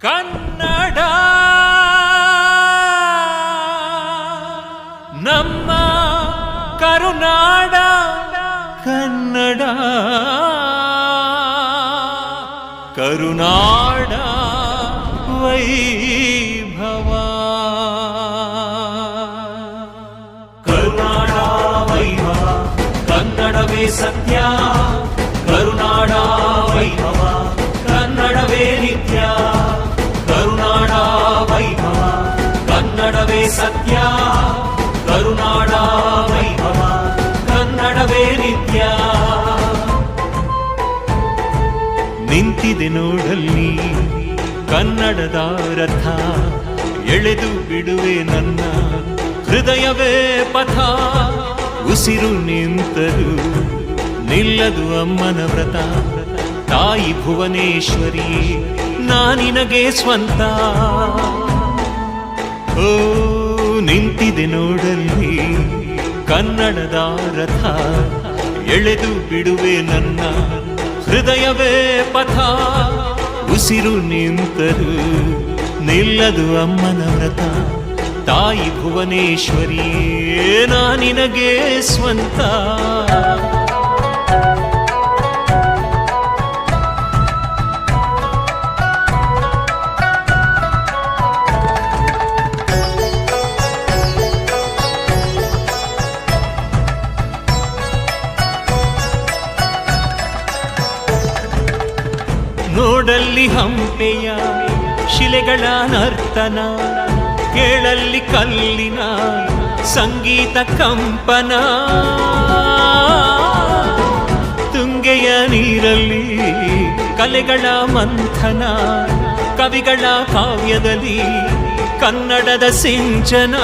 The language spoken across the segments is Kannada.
ಕನ್ನಡ ನಮ್ಮ ಕರುನಾಡ ಕನ್ನಡ ಕರುನಾಡ ವೈಭವ ಕರುನಾಡ ವೈಭವ ಕನ್ನಡವೇ ಸತ್ಯ ನೋಡಲ್ಲಿ ಕನ್ನಡದ ರಥ ಎಳೆದು ಬಿಡುವೆ ನನ್ನ ಹೃದಯವೇ ಪಥ. ಉಸಿರು ನಿಂತರು ನಿಲ್ಲದು ಅಮ್ಮನ ವ್ರತ. ತಾಯಿ ಭುವನೇಶ್ವರಿ ನಾನಿನಗೆ ಸ್ವಂತ. ಓ, ನಿಂತಿದೆ ನೋಡಲ್ಲಿ ಕನ್ನಡದ ರಥ ಎಳೆದು ಬಿಡುವೆ ನನ್ನ ಹೃದಯವೇ ಪಥ. ಉಸಿರು ನಿಂತರು ನಿಲ್ಲದು ಅಮ್ಮನ ವ್ರತ. ತಾಯಿ ಭುವನೇಶ್ವರಿ ನಾನಿನಗೆ ಸ್ವಂತ. ನೋಡಲ್ಲಿ ಹಂಪೆಯ ಶಿಲೆಗಳ ನರ್ತನ, ಕೇಳಲ್ಲಿ ಕಲ್ಲಿನ ಸಂಗೀತ ಕಂಪನ. ತುಂಗೆಯ ನೀರಲ್ಲಿ ಕಲೆಗಳ ಮಂಥನ, ಕವಿಗಳ ಕಾವ್ಯದಲ್ಲಿ ಕನ್ನಡದ ಸಿಂಚನ.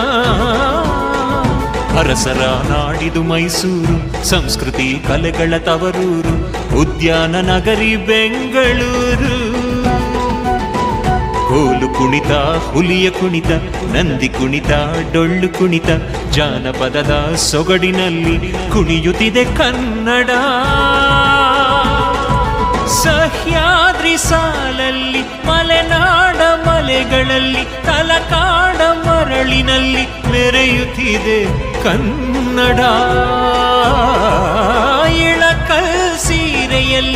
ಅರಸರ ನಾಡಿದು ಮೈಸೂರು, ಸಂಸ್ಕೃತಿ ಕಲೆಗಳ ತವರೂರು ಉದ್ಯಾನ ನಗರಿ ಬೆಂಗಳೂರು. ಕೋಲು ಕುಣಿತ, ಹುಲಿಯ ಕುಣಿತ, ನಂದಿ ಕುಣಿತ, ಡೊಳ್ಳು ಕುಣಿತ, ಜಾನಪದದ ಸೊಗಡಿನಲ್ಲಿ ಕುಣಿಯುತ್ತಿದೆ ಕನ್ನಡ. ಸಹ್ಯಾದ್ರಿ ಸಾಲಲ್ಲಿ, ಮಲೆನಾಡ ಮಲೆಗಳಲ್ಲಿ, ತಲಕಾಡ ಮರಳಿನಲ್ಲಿ ಮೆರೆಯುತ್ತಿದೆ ಕನ್ನಡ.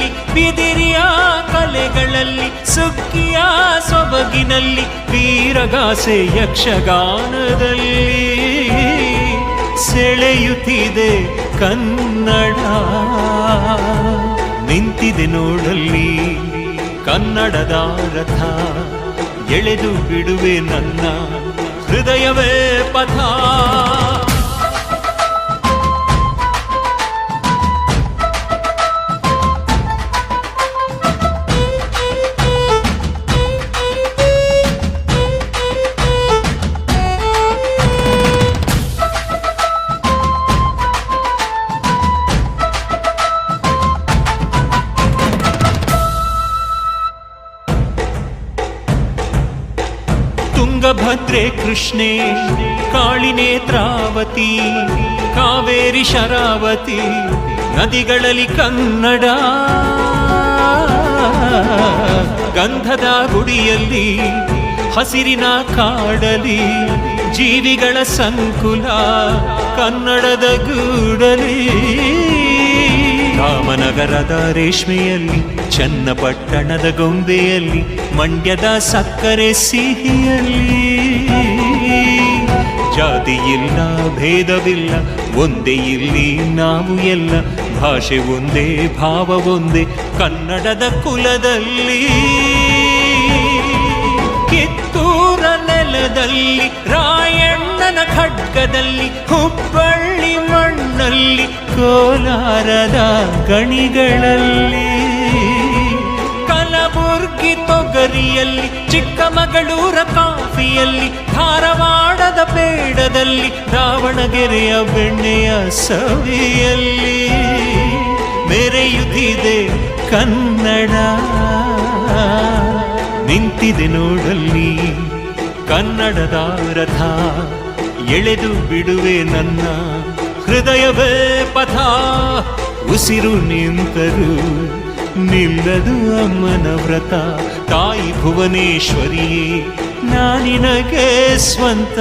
ಬಿದಿರಿಯ ಕಲೆಗಳಲ್ಲಿ, ಸುಗ್ಗಿಯ ಸೊಬಗಿನಲ್ಲಿ, ವೀರಗಾಸೆ ಯಕ್ಷಗಾನದಲ್ಲಿ ಸೆಳೆಯುತ್ತಿದೆ ಕನ್ನಡ. ನಿಂತಿದೆ ನೋಡಲ್ಲಿ ಕನ್ನಡದ ರಥ, ಎಳೆದು ಬಿಡುವೆ ನನ್ನ ಹೃದಯವೇ ಪಥ. ತುಂಗಭದ್ರೆ ಕೃಷ್ಣೆ ಕಾಳಿ ನೇತ್ರಾವತಿ ಕಾವೇರಿ ಶರಾವತಿ, ನದಿಗಳಲ್ಲಿ ಕನ್ನಡ. ಗಂಧದ ಗುಡಿಯಲ್ಲಿ, ಹಸಿರಿನ ಕಾಡಲಿ, ಜೀವಿಗಳ ಸಂಕುಲ, ಕನ್ನಡದ ಗೂಡಲಿ. ರಾಮನಗರದ ರೇಷ್ಮೆಯಲ್ಲಿ, ಚನ್ನಪಟ್ಟಣದ ಗೊಂಬೆಯಲ್ಲಿ, ಮಂಡ್ಯದ ಸಕ್ಕರೆ ಸಿಹಿಯಲ್ಲಿ. ಜಾತಿ ಇಲ್ಲ ಭೇದವಿಲ್ಲ, ಒಂದೇ ಇಲ್ಲಿ ನಾವು ಎಲ್ಲ. ಭಾಷೆ ಒಂದೇ, ಭಾವ ಒಂದೇ, ಕನ್ನಡದ ಕುಲದಲ್ಲಿ. ಕಿತ್ತೂರ ನೆಲದಲ್ಲಿ, ರಾಯಣ್ಣನ ಖಡ್ಗದಲ್ಲಿ, ಹುಬ್ಬಳ್ಳಿ ಮಣ್ಣಲ್ಲಿ, ಕೋಲಾರದ ಗಣಿಗಳಲ್ಲಿ. ಕಲಬುರ್ಗಿ ತೊಗರಿಯಲ್ಲಿ, ಚಿಕ್ಕಮಗಳೂರ ಕಾಫಿಯಲ್ಲಿ, ಧಾರವಾಡದ ಬೇಡದಲ್ಲಿ ರಾವಣಗೆರೆಯ ಬೆಣ್ಣೆಯ ಸವಿಯಲ್ಲಿ ಮೆರೆಯುತ್ತಿದೆ ಕನ್ನಡ. ನಿಂತಿದೆ ನೋಡಲ್ಲಿ ಕನ್ನಡದ ರಥ, ಎಳೆದು ಬಿಡುವೆ ನನ್ನ ಹೃದಯವೇ ಪಥ. ಉಸಿರು ನಿಂತರು ನಿಲ್ಲದು ಅಮ್ಮನ ವ್ರತ, ತಾಯಿ ಭುವನೇಶ್ವರಿಯೇ ನಾನಿನಗೆ ಸ್ವಂತ